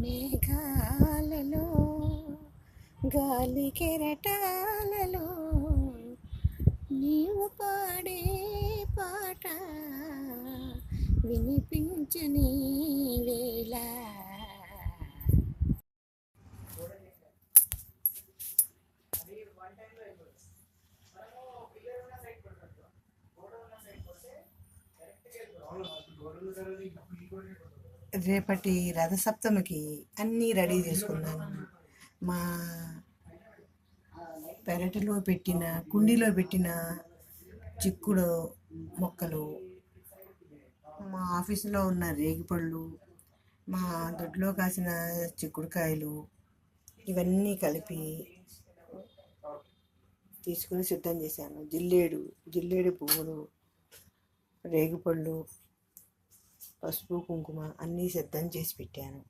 మేఘాలలో గాలి కెరటాలలో నీవు పాడే పాట వినిపించని వేళ. రేపటి రథసప్తమికి అన్నీ రెడీ చేసుకున్నాను మా పెరటిలో పెట్టిన కుండీలో పెట్టిన చిక్కుడు మొక్కలు మా ఆఫీసులో ఉన్న రేగిపళ్ళు మా దొడ్లో కాసిన చిక్కుడుకాయలు ఇవన్నీ కలిపి తీసుకుని సిద్ధం చేశాను. జిల్లేడు జిల్లేడు పువ్వులు రేగిపళ్ళు పసుపు కుంకుమ అన్నీ సిద్ధం చేసి పెట్టాను.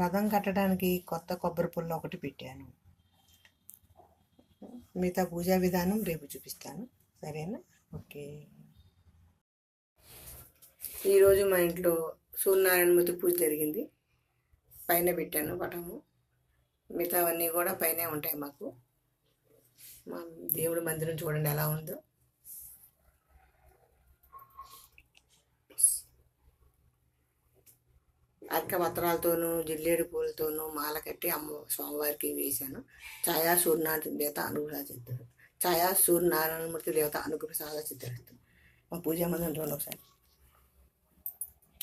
రథం కట్టడానికి కొత్త కొబ్బరి పుల్ల ఒకటి పెట్టాను. మిగతా పూజా విధానం రేపు చూపిస్తాను. సరేనా? ఓకే. ఈరోజు మా ఇంట్లో సూర్యనారాయణమూర్తి పూజ జరిగింది. పైన పెట్టాను పటము. మిగతావన్నీ కూడా పైనే ఉంటాయి మాకు. మా దేవుడి మందిరం చూడండి ఎలా ఉందో. అక్క పత్రాలతోనూ జిల్లేడు పూలతోనూ మాల కట్టి అమ్మ స్వామివారికి వేశాను. ఛాయా సూర్యనారాయణ దేవత అనుగ్రహ చిత్రం ఛాయా సూర్యనారాయణమూర్తి దేవత అనుగ్రహ చిత్రం మా పూజ మందిరం ఒకసారి.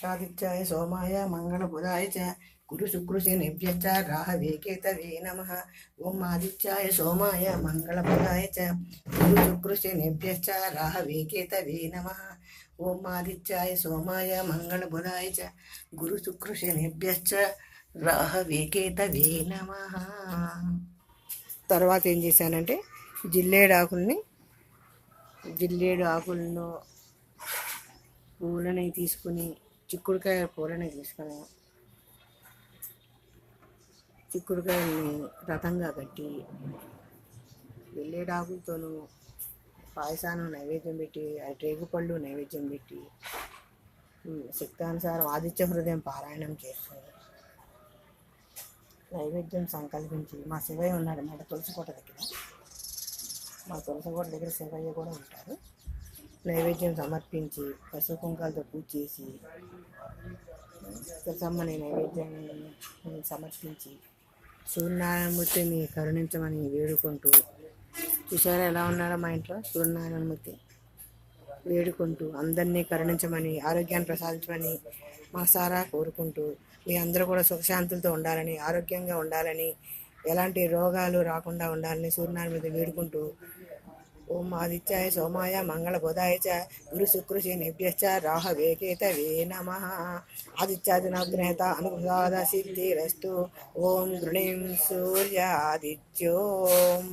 ఆదిత్యాయ సోమాయ మంగళ బుధాయ చ. గురు శుక్రుశే నిభ్యచ్చ రాహవే కేతవే నమ. ఓం ఆదిత్యాయ సోమాయ మంగళ చ. గురు శుక్రుశే నిభ్యచ్చ రాహవే కేతవే నమ. ఓం ఆదిత్యాయ సోమాయ మంగళబుధాయ చ. గురు శుక్రుశే నిభ్యచ్చ రాహవే కేతవే నమ. తర్వాత ఏం చేశానంటే జిల్లేడు ఆకుల్ని జిల్లేడు ఆకులను పూలని తీసుకుని చిక్కుడుకాయ కూరని తీసుకుని చిక్కుడుకాయల్ని రథంగా కట్టి వెళ్ళేడాకులతోనూ పాయసానం నైవేద్యం పెట్టి రేగు పళ్ళు నైవేద్యం పెట్టి శక్తానుసారం ఆదిత్య హృదయం పారాయణం చేస్తుంది నైవేద్యం సంకల్పించి మా శివయ్య ఉన్నాడు అన్నమాట తులసికోట దగ్గర. మా తులసికోట దగ్గర శివయ్య కూడా ఉంటారు. నైవేద్యం సమర్పించి పసుపు కుంకాలతో పూజ చేసి తులసమ్మని నైవేద్యం సమర్పించి సూర్యనారాయణమూర్తిని కరుణించమని వేడుకుంటూ చూసారా ఎలా ఉన్నారో మా ఇంట్లో? సూర్యనారాయణమూర్తి వేడుకుంటూ అందరినీ కరుణించమని ఆరోగ్యాన్ని ప్రసాదించమని మనసారా కోరుకుంటూ మీ అందరూ కూడా సుఖశాంతులతో ఉండాలని ఆరోగ్యంగా ఉండాలని ఎలాంటి రోగాలు రాకుండా ఉండాలని సూర్యనారాయణ మీద వేడుకుంటూ ఓం ఆదిత్యాయ సోమాయ మంగళ బుధాయ చ గురు శుక్రుశే నిభ్యశ్చ రాహవే కేతవే నమ ఆదిత్యాదినగ్నేత అనుప్రసాద సిద్ధిరస్తు ఓం గృణీం సూర్య ఆదిత్యోం